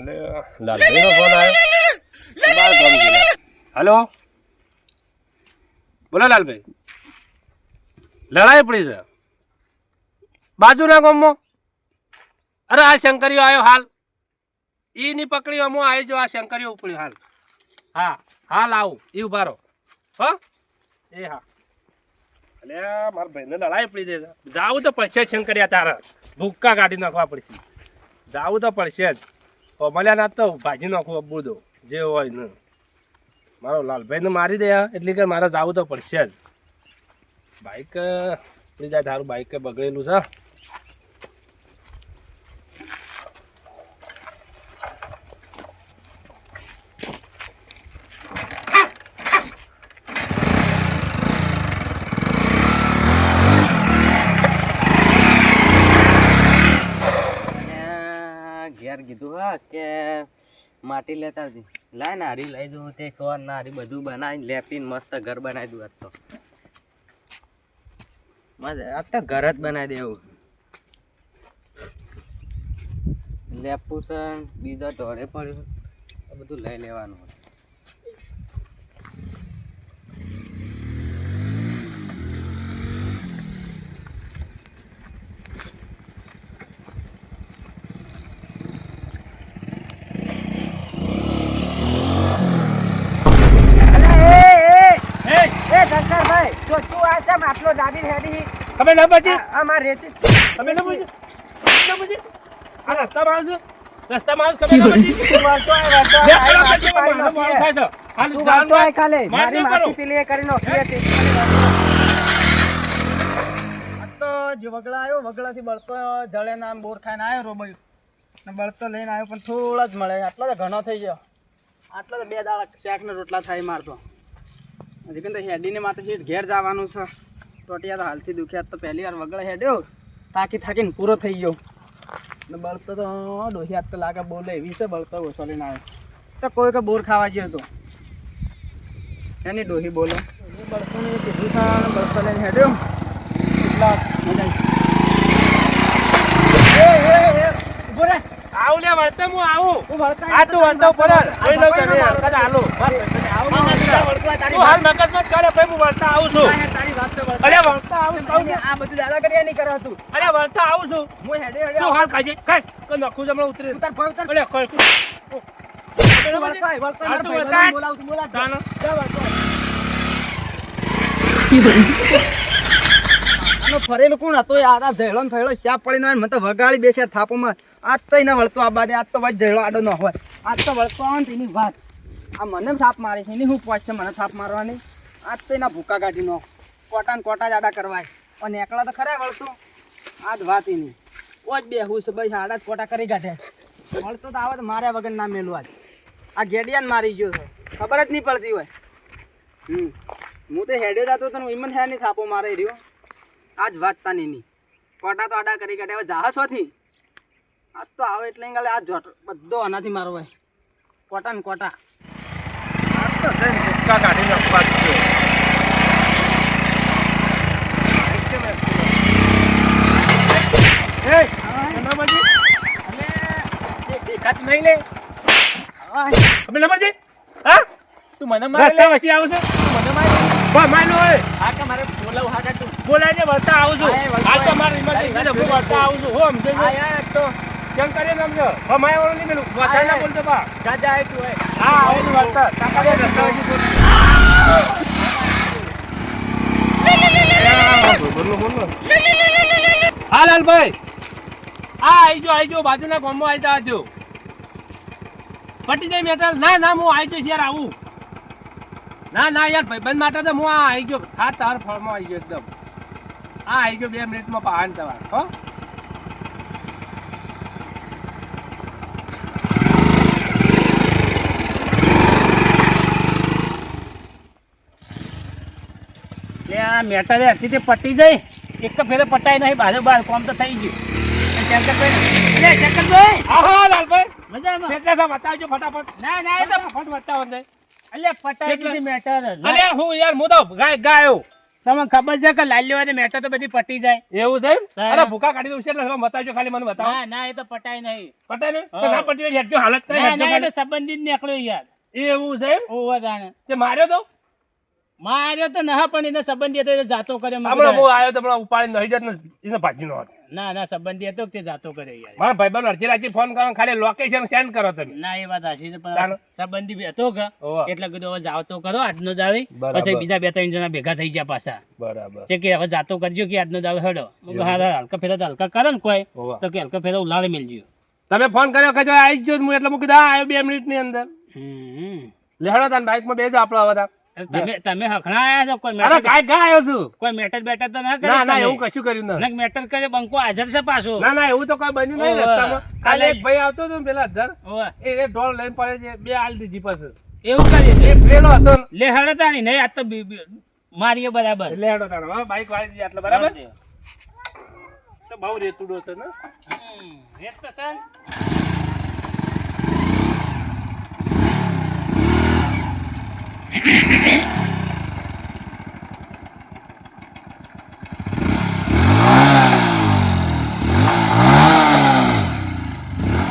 એટલે લાલભાઈનો ફોન આવ્યો. બાર ગામ ગયેલા હલો? બોલો લાલભાઈ. લડાઈ પડી છે. બાજુના ગામમાં? અરે આ શંકરીઓ આવ્યો હાલ. ઈ ની પકડી અમો આવી જો આ શંકરીઓ ઉપડ્યો હાલ. હા હાલ આવું. ઈ ઊભા રહો. હ? એ હા. એટલે મારા ભાઈને લડાઈ પડી જાય જાવું તો પડશે જ શંકરિયા તારા ભૂક્કા કાઢી નાખવા પડશે. જાવું તો પડશે જ. મળ્યા ના તો ભાજી નાખું અબ્બુ દો જે હોય ને. મારો લાલભાઈને મારી દયા એટલે કે મારે જવું તો પડશે જ. બાઈક પડી જાય તારું બાઈક બગડેલું છે અને ઘેર કીધું, હા, કે માટી લેતા આવજે. લાય ને હારી, લઈ જવું તે ના હારી બધું બનાવીને લેપીને મસ્ત ઘર બનાવી દઉં આજ તો. આજ તો ઘર જ બનાવી દેવું લેપુ છે બીજા ઢોળે પડ્યું બધું લઈ લેવાનું. તમે ના બચી તમે ના પછી ના પછી આ રસ્તામાં આવજો. રસ્તામાં આવજો તમે ના બચી આ પેલા આ મારો થાય છે. હાલ જાન માર ન કરો તો જે વગડા આવ્યો વગળાથી બળતો જળે નામ બોર ખાઈને આવ્યો રોબઈ. ને બળતો લઈને આવ્યો પણ થોડા જ મળે. આટલો તો ઘણો થઈ ગયો. આટલો તો બે દાડા ચેક ને રોટલા થાય મારતો હજી કંઈ હેડીને માથે સીટ ઘેર જવાનું છે. ટોટિયા તો હાલથી દુખ્યા તો પહેલી વાર વગડા હેડ્યો થાકી થાકીને પૂરો થઈ ગયો. ને બળતો તો ડોહિયાત તો લાગે બોલે એવી છે, બળતો ઓછો આવે. તો કોઈ કે બોર ખાવા ગયો તો. એની ડોહી બોલો. બળતો ને કીધું બળતો લઈને હેડ્યો. એટલા મજા આવી એ એ એ ઊભો રે આવું લે વળતે હું આવું. તું વળતા આ તું વળતો પર જોઈ લઉં તને કદાચ હાલો. તું હાલ મગજ મત કરે ભાઈ હું વળતા આવું છું. તારી વાત છે અરે વળતા આવું છું આ બધું દાદાગીરી નહીં કરે તું અરે વળતા આવું છું. હું હેડે હેડે તું હાલ ખાજે ખાય કોઈ નખું જમણો ઉતરે. ઉતાર ભાઈ ઉતાર. અરે કોઈ તું વળતા વળતા તું વળતા. બોલાવ, તું બોલાવ. તાનો. જા વળતો. આનો ફરેલો કોણ હતો? યાર આ ને થયેલો શ્યાપ પડીને આવે ને મને તો વગાડી બેસે થાપોમાં. આજ તો એને વળતો આ બાજુ, આજ તો વચ જયલો આડો ન હોય. આજ તો વળતો આવે ને તેની વાત. આ મને થાપ મારે છે, એની હું પોચ છે મને થાપ મારવાની? આજ તો એના ભૂકા કાઢી નો. કોટા ને કોટા જ આડા કરવાય. પણ એકલા તો ખરા વળતો. આ જ વાત એની. કોચ બે હું છે ભાઈ આડા જ કોટા કરી કાઢે. વળતો તો આવે તો માર્યા વગર ના મેલું આજ. આ ગેડિયાને મારી ગયો છે. ખબર જ નહીં પડતી હોય. હમ. હું તો હેડે જતો તો ઇમન હે નહીં થાપો મારે રહ્યો. આજ વાત તાની ની. કોટા તો આડા કરી કાઢે હવે જાહસ હોથી? આજ તો આવે એટલે ગાલે આ જોટ બધો આનાથી મારો ભાઈ કોટા ને કોટા. આજ તો જઈને ભૂક્કા કાઢી નાખવા છે. નહીં લે. હા? તું મને રસ્તા પછી આવશે છું? કોઈ માયલું હોય? હા કે મારે બોલાવું હા કે તું બોલાય વળતા આવું છું. આ વળતા તો મારે emergency છે, હું વળતા આવું છું. હો, સમજો? હા યાર તો કેમ કરીએ સમજો? હો, માય વાળું નહીં પેલું. વધારે ના બોલતો બા. જા જા એ તું હા, આવું છું વળતા. કાકા રસ્તા વચ્ચે બોલ. હા લાલભાઈ હા આવી જો આઈ જો બાજુના ગામમાં આઈ જાજો પટી જાય મેટર ના ના હું આવી જઈશ યાર આવું ના ના યાર ભાઈબંધ માટે તો હું આ આવી ગયો. હા તાર ફળમાં આવી ગયો એકદમ. આ આવી ગયો બે મિનિટમાં પહાડ તમારે હો. આ મેટર હતી તે પટી જાય. એક તો ફેરે પટાય નહીં બાજુ બાર કોમ તો થઈ ગયું. લે ભાઈ હા હા લાલભાઈ. મજામાં? એટલે બતાવજો ફટાફટ. ના ના એ તો ફટાફટ બતાવો ને અલે પટાઈ મેટર અલે હું યાર હું તો ગાય ગાયો. તમને ખબર છે કે લાલ્યો મેટર તો બધી પટી જાય? એવું છે? અરે ભૂકા કાઢી દઉં છે એટલે બતાવજો ખાલી મને બતાવો. ના ના એ તો પટાય નહીં. પટાય ને તો હા. ના પટી હોય હેઠજો હાલત નહીં ના હેઠજો એ સંબંધિત નીકળ્યો યાર. એવું છે તે માર્યો તો? માર્યો તો ના પણ એને સંબંધી હતો એટલે જાતો કર્યો હમણાં હું આવ્યો તો હમણાં ઉપાડી નહીં જત ને એને ભાજી નો હતો. ના ના સંબંધી હતો કે તે જાતો કર્યો યાર. મારા ભાઈ અડધી રાતે ફોન કરો ખાલી લોકેશન સેન્ડ કરો તમે. ના એ વાત હાચી છે પણ સંબંધી બી હતો કે એટલે કીધું હવે જાતો કરો આજનો દાવે પછી બીજા બે ત્રણ જણા ભેગા થઈ ગયા પાછા. બરાબર. તે કે હવે જાતો કરજો કે આજનો દાવે હડો. હા હલકા ફેરા હલકા કરે ને કોઈ. તો કે હલકા ફેરા ઉલાળી મેલજો તમે ફોન કર્યો કે જો આવી જ જો હું એટલે મૂકી દા આવ્યો બે મિનિટની અંદર. લેહડો તાન બાઈકમાં બેજો આપણો હવે. તમે તમે હખણાયા છો? કોઈ મેટર ગાય ગાય છું. કોઈ મેટર બેટર તો ના કરે ના ના એવું કશું કર્યું ના. મેટર કરે બંકો હાજર છે પાછો. ના ના એવું તો કોઈ બન્યું નહીં રસ્તામાં. કાલે એક ભાઈ આવતો હતો ને પેલા એ ઢોળ લઈને પડે છે બે આલ દીધી પછી એવું કરીએ છે પેલો હતો. લે હેડો તાણી નહીં આ તો મારીએ બરાબર. બાઈક વાળી દીધી આટલે બરાબર? તો બહુ રેતુડો છે ને. રેત તો છે ને?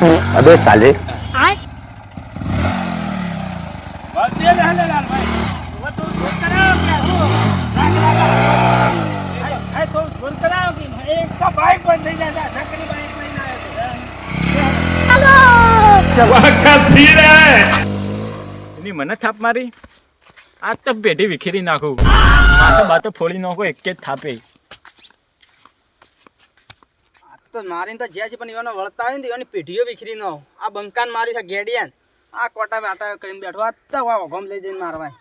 છે. એની મને થાપ મારી? આ તો પેઢી વિખેરી નાખું. માથે બાતો ફોડી નાખો એક જ થાપે આ તો મારીને તો જ્યાં છે પણ એવાનો વળતા હોય ને એવાની પેઢીઓ વિખરી ન આ બંકાન મારી છે ગેડિયાન આ કોટા વાટા કરીને બેઠો. આ તો ઓઘમ લઈ જઈને મારવાય.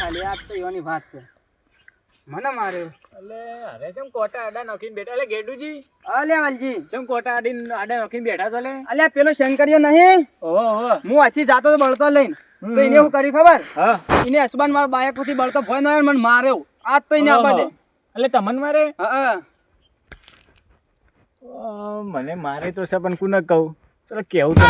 ખાલી આ તો એવાની વાત છે. મને માર્યો. એટલે અરે શું કોટા આડા નાખીને બેઠા? એટલે ગેડુજી. અલે વાલજી. શું કોટા આડીને આડા નાખીને બેઠા છો લે અલે પેલો શંકરિયો નહીં. ઓહો હું આથી જાતો તો બળતો લઈને. તો એને હું કર્યું ખબર? હા. એને અસબાન મારા બાયક પછી બળતો ભય ન મને માર્યો. આજ તો એને આપા દે. એટલે તમને મારે? હા. મને મારે તો છે પણ કોને કહું? ચલો કેવું તો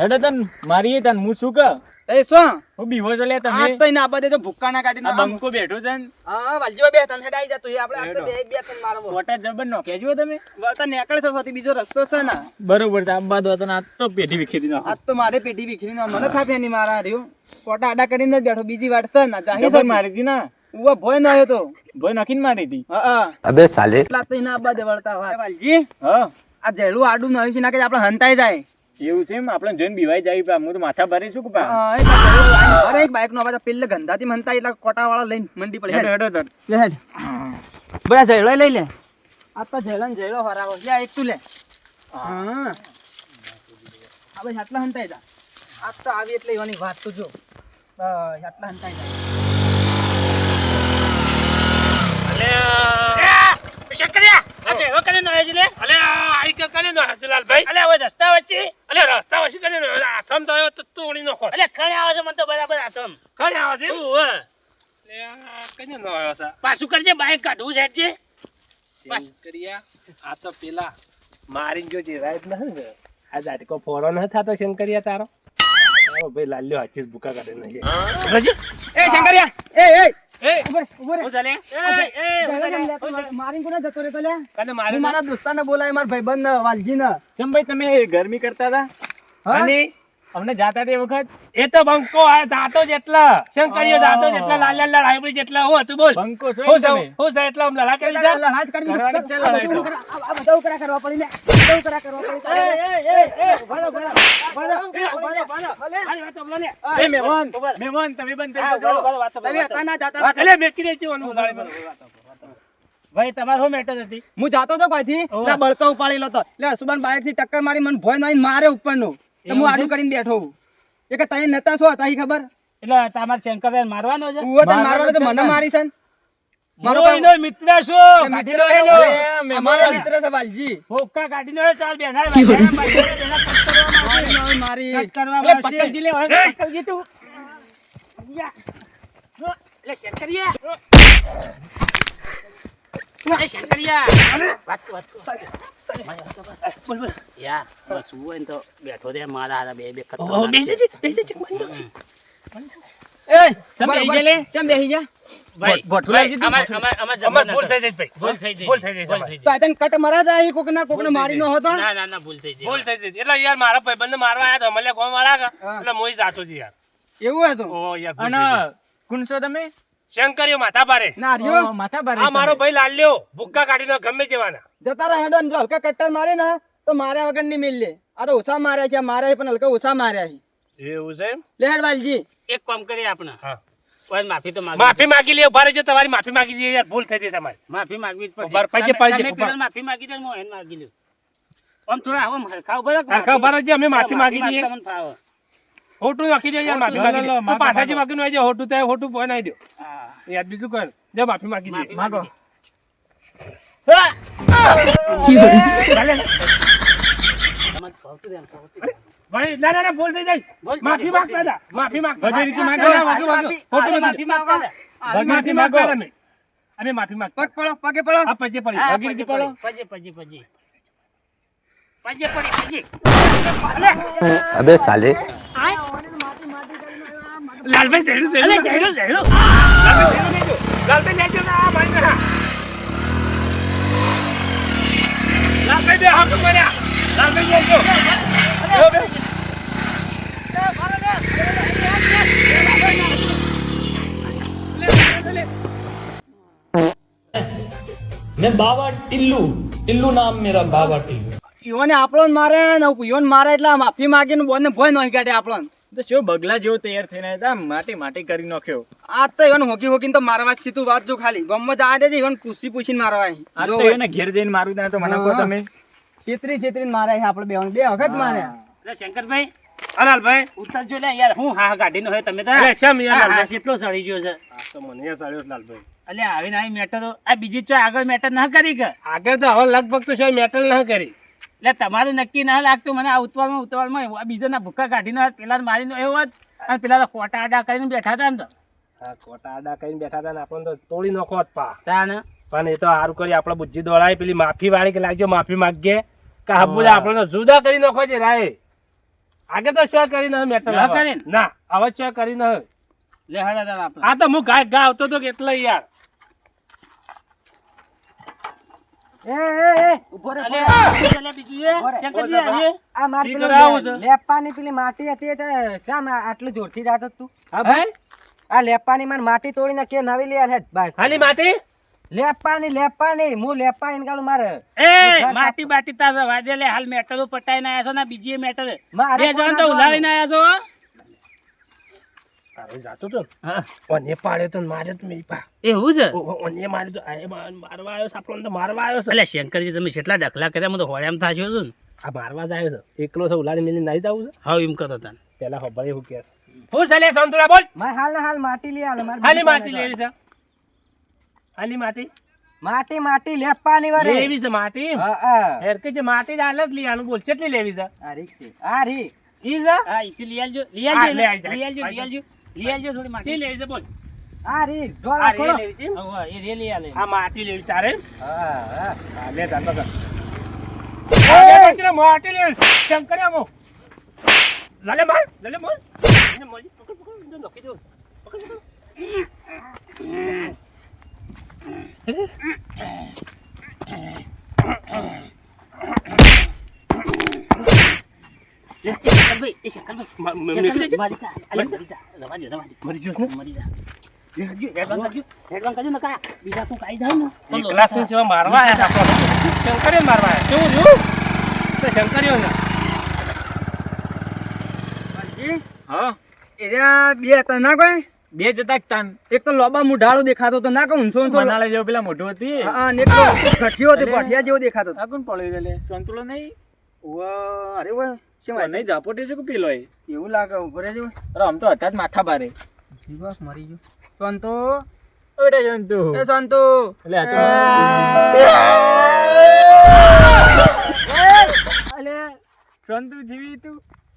હેડે તન મારીએ તન હું શું કહું? એ શું? હું બીવો છો લે તમે. તો એને આપા દે તો ભૂક્કા ના કાઢી ના બંકો બેઠો છે હા વાલજીઓ બે તને હેડાઈ જતું આપણે આ તો બે બે તને મારવો મોટા જબર નો કેજો તમે? વળતા નેકળ છો સૌથી બીજો રસ્તો છે ને. બરોબર છે આબા દો હતો ને આ તો પેઢી વિખેરી ના આ તો મારે પેટી વિખેરી ના મને થાપે નહીં મારા રહ્યો કોટા આડા કરીને જ બેઠો. બીજી વાત છે ને જાહી જબર મારી હતી ને. ઉવા ભોય ના તો ભોય નાખીને મારી હતી હા અબે સાલે. એટલા તો ના બાદે વળતા વાત. વાલજી હા. આ જેલું આડું નહીં છે ના કે આપણે હંતાઈ જાય. એવું છે એમ આપણે જોઈને બીવાઈ જાય પા હું તો માથા ભરી છું કે પા. અરે એક બાઈક નો અવાજ પેલે ગંધાથી મનતા એટલા કોટા વાળા લઈને મંડી પડે. હેડ હેડ હેડ. બરા જેલો લઈ લે. આ તો જેલો ને જેલો હરાવો. લે એક તું લે. હા. હવે આટલા હંતાઈ જા. આ તો આવી એટલે એની વાત તો જો. આટલા હંતાઈ જા. રસ્તા વચ્ચે? અલે રસ્તા વચ્ચે કરી નો હાથમ તો આવ્યો તો તોડી નાખો અલે ખણે આવે છે? મને તો બરાબર આથમ. કઈ આવે છે ઓવે. કઈ નો આવ્યો છે? પાછું કરજે બાઈક કાઢવું છે જે બસ. કરિયા આ તો પેલા મારી જો જે રાઈટ ન આ જાટકો ફોરો ન થતો શંકરિયા તારો. તારો ભાઈ લાલ્યો હાચી જ ભૂકા કાઢે નહીં એ શંકરિયા! એ એ! એ! ઉપર ઉપર ઓ ચાલે લેતો મારે? જતો રે લે. કને મારે મારા દોસ્તાને બોલાય મારા ભાઈબંધ વાલજીને. કેમ ભાઈ તમે ગરમી કરતા હતા? અને અમને જાતા તે વખત? એ તો બંકો આ દાંતો જેટલા. શંકરિયો દાંતો જેટલા લાલ લાલ હાઈબ્રિડ જેટલા હો તું બોલ. બંકો છો હો હું છે એટલા કરી દીધા લડાઈ કરવી છે લડાઈ તો. આ- બધા ઉકરા કરવા પડી લે બધા ઉકરા કરવા પડી તારે. ભલો, ભલો, ભલો, ભલો, ભલે. એ મહેમાન મહેમાન તમે બંધ થઈ જાઓ. તમે હતા ના જાતા એટલે મેકી દે છે ઓનું ઉડાડી મને. ભાઈ તમારે શું મેટર હતી? હું જાતો હતો કોઈથી? એટલે બળતો ઉપાડેલો તો એટલે હસુબાન બાઇકથી ટક્કર મારી મને ભોય નહીં મારે ઉપરનું. તો હું આડું કરીને બેઠો હું એ કે તઈ નતા શું હતા ખબર? એટલે તમારે શંકર મારવાનો છે? તને મારવાનો તો મને મારી છે મારો એનો મિત્ર છું. મિત્ર એનો. લો. અમારા છે વાલજી. ચાલ બેના બેના મારી એટલે. લે તું. એટલે બેઠો રે મારા હારા બે બે મરા જાય કોક ના કોક ને મારી નો હતો ના ના ના ભૂલ થઈ ભૂલ થઈ એટલે યાર મારા ભાઈબંધને મારવા આવ્યા તો અમલે કોમ વાળા એટલે મોઈ જાતો યાર એવું હતું ઓ અને થઈ છો તમે શંકરીઓ માથા ભારે ના રહ્યો ઓ, માથા ભારે આ મારો ભાઈ લાલ્યો ભૂક્કા કાઢીને ગમે તેવાના. જતા રહે હેડો જો હલકા કટ્ટર મારે ને તો માર્યા વગરની મિલ લે આ તો ઓછા માર્યા છે માર્યા પણ હલકા ઓછા માર્યા છે. એવું છે વાલજી. એક કામ કરીએ આપણે. હા. માફી તો માગી માફી માંગી લે ઊભા રહેજો તમારી માફી માગી દે યાર ભૂલ થઈ ગઈ તમારી. માફી માગવી જ પડશે માફી માગી દે હું એને માગી લ્યો. આમ થોડા આવો હરખાવ ઊભા રહો કે હરખા ઊભા રહેજો, અમે માફી માંગી દઈએ. હોટું રાખી દેજો માફી માંગી લો પાછાજી માગી. નો આવજો હોટું થાય હોટું બનાવી દો. યાદ બીજું કર. જો માફી માંગી દે. માગો ભાઈ ના ના ના બોલ દે જાય. માફી માંગ દાદા. માફી માંગ. બધી રીતે માંગ. માફી માંગ ફોટો અબે સાલે. લાલભાઈ જઈડું જઈડું જઈડું જઈડું લાલભાઈ લેજો ના ભાઈ ના. લાલભાઈ બે હાથ કર્યા લાલભાઈ લેજો મેં બાબા ટિલ્લુ ટિલ્લુ નામ મેરા બાબા ટિલ્લુ. યુવાને આપણો મારે ને યુવાન મારે એટલે માફી માગીને બોને ભોય નહીં કાઢે આપણને તો શું બગલા જેવો તૈયાર થઈને આવ્યા હતા, માટી માટી કરી નાખ્યો. આ તો ઈવોને હોકી હોકીને તો મારવા જ છે તું વાત જો ખાલી. ગમમાં જ આ દેજે ઈવોને પૂછી પૂછીને મારવા આ તો એને ઘેર જઈને મારું ના તો મને કહો હા. તમે. છેતરી છેતરીને માર્યા આપણે બે બે વખત માર્યા. એટલે શંકરભાઈ હા લાલભાઈ ઉતરજો લે યાર. હું હા હા કાઢીને હોય તમે તો. અરે શમ યાર હા, કેટલો સડી ગયો છે. આ તો મને યાર સાળ્યો લાલભાઈ. અલે આવીને આવી મેટર આ બીજી ચો આગળ મેટર ન કરી કે? આગળ તો હવે લગભગ તો છે મેટર ન કરી. એટલે તમારું નક્કી ના લાગતું મને આ ઉતવાળમાં ઉતવાળમાં બીજાના ભૂખા કાઢીને પેલા મારીને એવો જ અને પેલા તો ખોટા આડા કરીને બેઠા હતા ને તો. ખોટા આડા કરીને બેઠા હતા ને આપણને તો તોડી નાખો જ પા. તાને પણ એ તો સારું કરી આપણે બુદ્ધિ દોડાય પેલી માફી વાળી કે લાગજો માફી માગજે. કે હબુલા આપણે તો જુદા કરી નાખો છે રાય. આગળ તો શું કરી ન મેટર? ના હવે શું કરી ન લે હા દાદા આ તો હું ગાય ગાવતો તો કેટલો યાર ઊભો રે અલે અલે બીજું એ શંકરજી આવીએ આ માર શી પેલું કરે આવું છે? લેપાની પેલી માટી હતી તે આટલું જોરથી જાતો તું આ લેપાની માર માટી તોડીને કે નવી લે હાલી માટી? લેપાની લેપાની હું લેપા એને કાલું મારે. એ માટી બાટી તાજા લે હાલ મેટરો પટાઈને આયા છો ને બીજી મેટલ. મેટર મારે બે જણ તો ઉલાડીને આયા છો અરે જાતો તો. ઓને પાડ્યો તો ને તો મેં પા. એવું છે? ઓ, ઓ, ઓને માર્યો તો. આ મારવા આવ્યો છે તો મારવા આવ્યો છે. અલે શંકરજી તમે કેટલા ડખલા કર્યા હું તો હોળ્યામ થાશો છું ને. આ મારવા જ આવ્યો છે. એકલો છે ઉલાડી મેલી નહીં જવું છે. હા એમ કરતો તને પેલા ખબર એવું કે હું ચાલે સંતુલા બોલ. માર હાલ ને હાલ માટી લઈ આલો માર હાલી માટી લેવી છે. હાલી માટી. માટી માટી લેપાની વારે. લેવી છે માટી? હા હા. હેર કે જે માટી જ લઈ આનું બોલ કેટલી લેવી છે? આ રીક છે આ રીત. ઈ છે? હા ઈ લઈ આલજો. લઈ આલજો. લઈ આલજો લઈ આલજો. લઈ થોડી માટી. લેવી છે બોલ. આ ખોલો હા, એ રે લઈ આલે. આ માટી લેવી તારે? હા હા. લે માટી લાલે માર લાલે પકડ પકડ દો. પકડ પકડ. બે હતા ના કોઈ બે જતા તાન એક તો લોબા મુઢાળો દેખાતો તો ના કહું ઊંચો ઊંચો મનાલે જેવો પેલા મોઢું હતી હા, ને એક તો ગઠિયો હતો ગઠિયા જેવો દેખાતો આ કોણ પડ્યો લે સંતુલો નહીં ઓ અરે વાહ શું નહીં ઝાપોટી છે કે પેલો એવું લાગે ઊભો રહેજો. અરે આમ તો હતા જ માથા ભારે. જીવાસ મરી ગયો. સંતો ઓરે જંતુ એ સંતો એટલે તો અલે. સંતુ જીવી તું.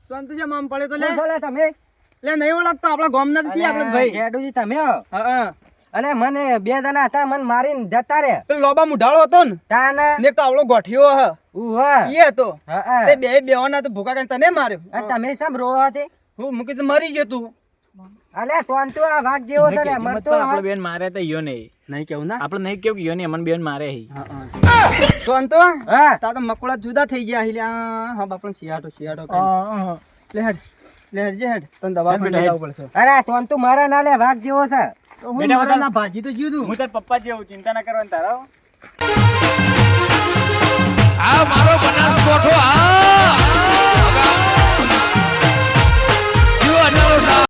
સંતો જેમ આમ પડે તો લે. તમે? લે નહીં ઓળખતો આપણા ગામના જ છીએ આપણે ભાઈ. જેડુજી તમે હા હા. અને મને બે જણા હતા મને મારીને જતા રે. લોબા મુઢાળો હતો ને? તાન? ને કાવળો તો હ. ઉ એ હા. તે બે બેવાના તો ભૂકા કરીને તને માર્યો. અને તમે સમ રો હતી? હું મૂકી તો મરી ગયો તું. અલે સોન તો આ વાઘ જેવો છે લે મરતો આપણે બેન મારે તો યો નહીં. નહીં કેવું ના? આપણે નહીં કેવું યો નહીં અમને બેન મારે હી. તો હા. તા તો મકોડા જુદા થઈ ગયા હી. આ હા બાપણ શિયાટો શિયાટો. લે હેડ લે હેડ જે હેડ. તને દવા લઈ પડશે. અરે સોન તું મારા ના લે વાઘ જેવો છે. તો બેટા, ના ભાજી તો જીવ હું તાર પપ્પા જેવું ચિંતા ના કરવાની તારા આ મારો બનાસકોઠો